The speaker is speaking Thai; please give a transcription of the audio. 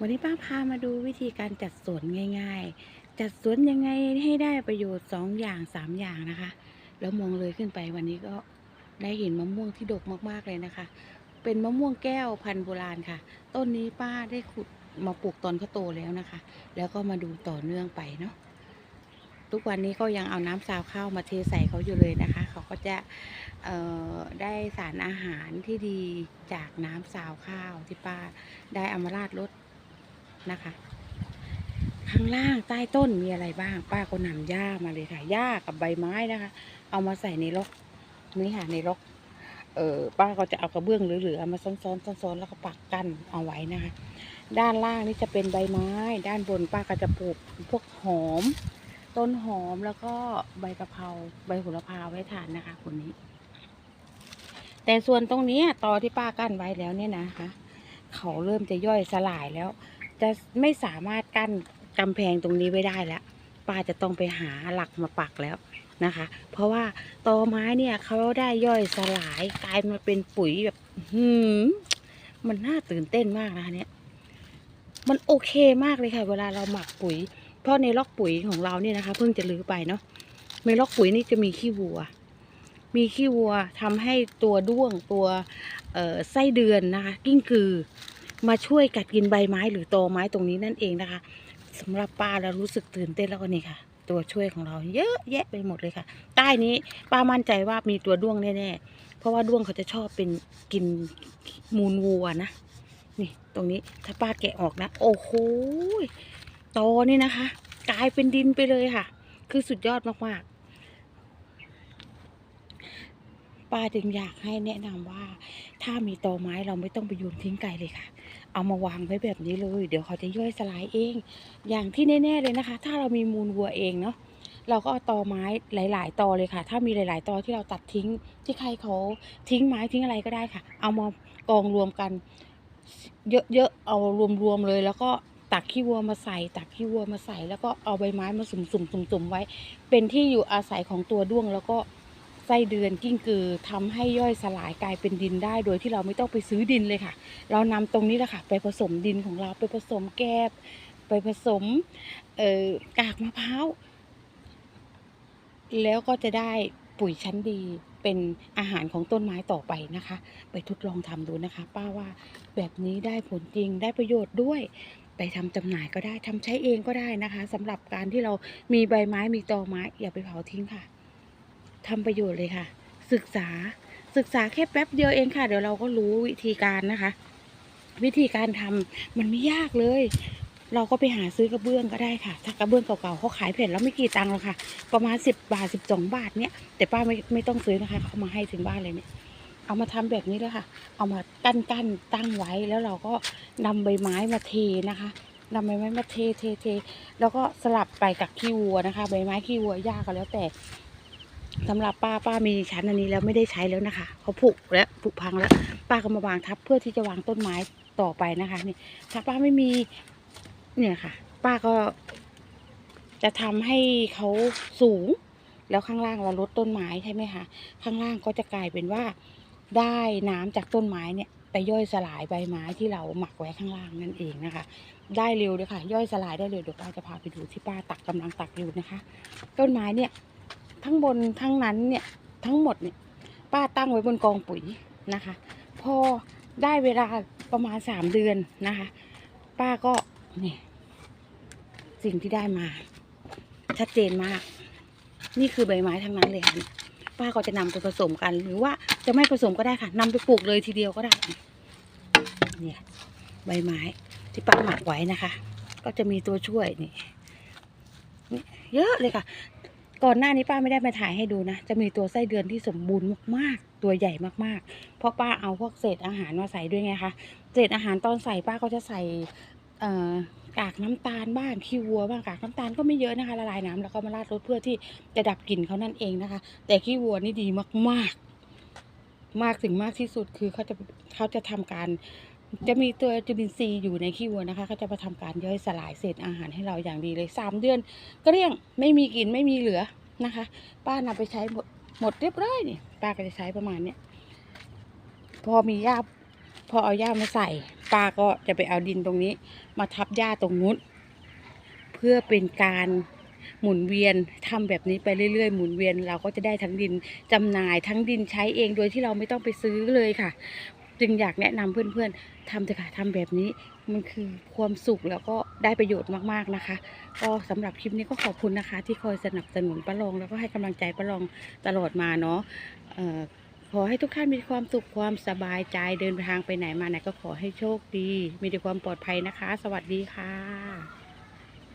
วันนี้ป้าพามาดูวิธีการจัดสวนง่าย ๆ จัดสวนยังไงให้ได้ประโยชน์สองอย่างสามอย่างนะคะ แล้วมองเลยขึ้นไปวันนี้ก็ได้เห็นมะม่วงที่ดกมากๆเลยนะคะ เป็นมะม่วงแก้วพันธุ์โบราณค่ะ ต้นนี้ป้าได้ขุดมาปลูกตอนเขาโตแล้วนะคะ แล้วก็มาดูต่อเนื่องไปเนาะทุกวันนี้ก็ยังเอาน้ำซาวข้าวมาเทใส่เขาอยู่เลยนะคะ เขาก็จะได้สารอาหารที่ดีจากน้ำซาวข้าวที่ป้าได้อามาราดรถ นะคะ ข้างล่างใต้ต้นมีอะไรบ้าง ป้าก็นำหญ้ามาเลยค่ะหญ้ากับใบไม้นะคะ เอามาใส่ในรกนี่ค่ะในรกเออป้าก็จะเอากระเบื้องเหลือๆมาซ้อนๆซ้อนๆแล้วก็ปักกั้นเอาไว้นะคะ ด้านล่างนี่จะเป็นใบไม้ ด้านบนป้าก็จะปลูกพวกหอม ต้นหอมแล้วก็ใบกะเพราใบโหระพาไว้ทานนะคะคนนี้ แต่ส่วนตรงนี้ยตอที่ป้ากั้นไว้แล้วเนี่ยนะคะ เขาเริ่มจะย่อยสลายแล้ว จะไม่สามารถกั้นกำแพงตรงนี้ไว้ได้แล้ว ป้าจะต้องไปหาหลักมาปักแล้วนะคะ เพราะว่าตอไม้เนี่ยเขาได้ย่อยสลายกลายมาเป็นปุ๋ยแบบหืมมันน่าตื่นเต้นมากนะคะเนี่ยมันโอเคมากเลยค่ะ เวลาเราหมักปุ๋ย เพราะในล็อกปุ๋ยของเราเนี่ยนะคะ เพิ่งจะลื้อไปเนาะในล็อกปุ๋ยนี่จะมีขี้วัว มีขี้วัวทำให้ตัวด้วงตัวไส้เดือนนะคะ กิ้งกือ มาช่วยกัดกินใบไม้หรือตอไม้ตรงนี้นั่นเองนะคะสำหรับป้าแล้วรู้สึกตื่นเต้นแล้วก็นี่ค่ะ ตัวช่วยของเราเยอะแยะไปหมดเลยค่ะ ใต้นี้ป้ามั่นใจว่ามีตัวด้วงแน่ๆเพราะว่าด้วงเขาจะชอบเป็นกินมูลวัวนะนี่ตรงนี้ถ้าป้าแกะออกนะ โอ้โหตอนี่นะคะ กลายเป็นดินไปเลยค่ะ คือสุดยอดมากๆ ป้าจึงอยากให้แนะนำว่า ถ้ามีตอไม้เราไม่ต้องไปโยนทิ้งไกลเลยค่ะ เอามาวางไว้แบบนี้เลย เดี๋ยวเขาจะย่อยสลายเอง อย่างที่แน่ ๆเลยนะคะ ถ้าเรามีมูลวัวเองเนาะเราก็เอาตอไม้หลาย ๆตอเลยค่ะ ถ้ามีหลาย ๆตอที่เราตัดทิ้งที่ใครเขาทิ้งไม้ทิ้งอะไรก็ได้ค่ะ เอามากองรวมกัน เยอะๆเอารวมๆเลย แล้วก็ตักขี้วัวมาใส่ ตักขี้วัวมาใส่ แล้วก็เอาใบไม้มาสุ่มๆๆๆไว้ เป็นที่อยู่อาศัยของตัวด้วงแล้วก็ ไส้เดือนกิ้งกือทำให้ย่อยสลายกลายเป็นดินได้ โดยที่เราไม่ต้องไปซื้อดินเลยค่ะ เรานำตรงนี้แหละค่ะ ไปผสมดินของเราไปผสมแกบไปผสมเอ่อกากมะพร้าวแล้วก็จะได้ปุ๋ยชั้นดีเป็นอาหารของต้นไม้ต่อไปนะคะ ไปทดลองทำดูนะคะ ป้าว่าแบบนี้ได้ผลจริงได้ประโยชน์ด้วย ไปทำจำหน่ายก็ได้ทำใช้เองก็ได้นะคะสำหรับการที่เรามีใบไม้มีตอไม้อย่าไปเผาทิ้งค่ะ ทำประโยชน์เลยค่ะ ศึกษาศึกษาแค่แป๊บเดียวเองค่ะ เดี๋ยวเราก็รู้วิธีการนะคะ วิธีการทำมันไม่ยากเลย เราก็ไปหาซื้อกระเบื้องก็ได้ค่ะ ถ้ากระเบื้องเก่าๆเขาขายแผ่นแล้วไม่กี่ตังค์หรอกค่ะ ประมาณสิบบาทสิบสองบาทเนี่ยแต่ป้าไม่ไม่ต้องซื้อนะคะเขามาให้ถึงบ้านเลยเนี่ยเอามาทำแบบนี้เลยค่ะ เอามากั้นกั้นตั้งไว้แล้วเราก็นำใบไม้มาเทนะคะนำใบไม้มาเทเทเทแล้วก็สลับไปกับขี้วัวนะคะ ใบไม้ขี้วัวหญ้าก็แล้วแต่ สำหรับป้าป้ามีชั้นอันนี้แล้วไม่ได้ใช้แล้วนะคะเขาผุแล้วผุพังแล้ว ป้าก็มาวางทับเพื่อที่จะวางต้นไม้ต่อไปนะคะนี่ถ้าป้าไม่มีเนี่ยค่ะ ป้าก็ จะทำให้เขาสูง แล้วข้างล่างเราลดต้นไม้ใช่ไหมคะข้างล่างก็จะกลายเป็นว่า ได้น้ำจากต้นไม้เนี่ยไปย่อยสลายใบไม้ที่เราหมักไว้ข้างล่างนั่นเองนะคะ ได้เร็วเลยค่ะ ย่อยสลายได้เร็วเดี๋ยวป้าจะพาไปดูที่ป้าตักกำลังตักอยู่นะคะ ต้นไม้เนี่ย ทั้งบนทั้งนั้นเนี่ยทั้งหมดเนี่ยป้าตั้งไว้บนกองปุ๋ยนะคะ พอได้เวลาประมาณสามเดือนนะคะ ป้าก็เนี่ยสิ่งที่ได้มา ชัดเจนมาก นี่คือใบไม้ทั้งนั้นเลยค่ะป้าก็จะนำไปผสมกัน หรือว่าจะไม่ผสมก็ได้ค่ะนำไปปลูกเลยทีเดียวก็ได้ เนี่ยใบไม้ที่ป้าหมักไว้นะคะ ก็จะมีตัวช่วยนี่นี่เยอะเลยค่ะ ก่อนหน้านี้ป้าไม่ได้มาถ่ายให้ดูนะ จะมีตัวไส้เดือนที่สมบูรณ์มากๆ ตัวใหญ่มากๆ เพราะป้าเอาพวกเศษอาหารมาใส่ด้วยไงคะ เศษอาหารตอนใส่ป้าก็จะใส่กากน้ำตาลบ้างขี้วัวบ้างกากน้ำตาลก็ไม่เยอะนะคะละลายน้ำแล้วก็มาราดรสเพื่อที่จะดับกลิ่นเขานั่นเองนะคะ แต่ขี้วัวนี่ดีมากๆ มากถึงมากที่สุดคือเขาจะเขาจะทำการ จะมีตัวจุลินทรีย์อยู่ในขี้วัวนะคะเขาจะมาทำการย่อยสลายเศษอาหารให้เราอย่างดีเลยสามเดือนเกลี้ยงไม่มีกลิ่นไม่มีเหลือนะคะ ป้านำไปใช้หมดหมดเรียบร้อยนี่ป้าก็จะใช้ประมาณเนี้ยพอมีหญ้าพอเอาหญ้ามาใส่ป้าก็จะไปเอาดินตรงนี้ มาทับหญ้าตรงนู้นเพื่อเป็นการหมุนเวียนทำแบบนี้ไปเรื่อยๆ หมุนเวียนเราก็จะได้ทั้งดินจำหน่ายทั้งดินใช้เองโดยที่เราไม่ต้องไปซื้อเลยค่ะ จึงอยากแนะนำเพื่อนๆทำเถอะค่ะทำแบบนี้มันคือความสุขแล้วก็ได้ประโยชน์มากๆนะคะ ก็สำหรับคลิปนี้ก็ขอบคุณนะคะ ที่คอยสนับสนุนป้าลองแล้วก็ให้กำลังใจป้าลองตลอดมาเนาะขอให้ทุกท่านมีความสุขความสบายใจเดินทางไปไหนมาไหนก็ขอให้โชคดี มีแต่ความปลอดภัยนะคะ สวัสดีค่ะ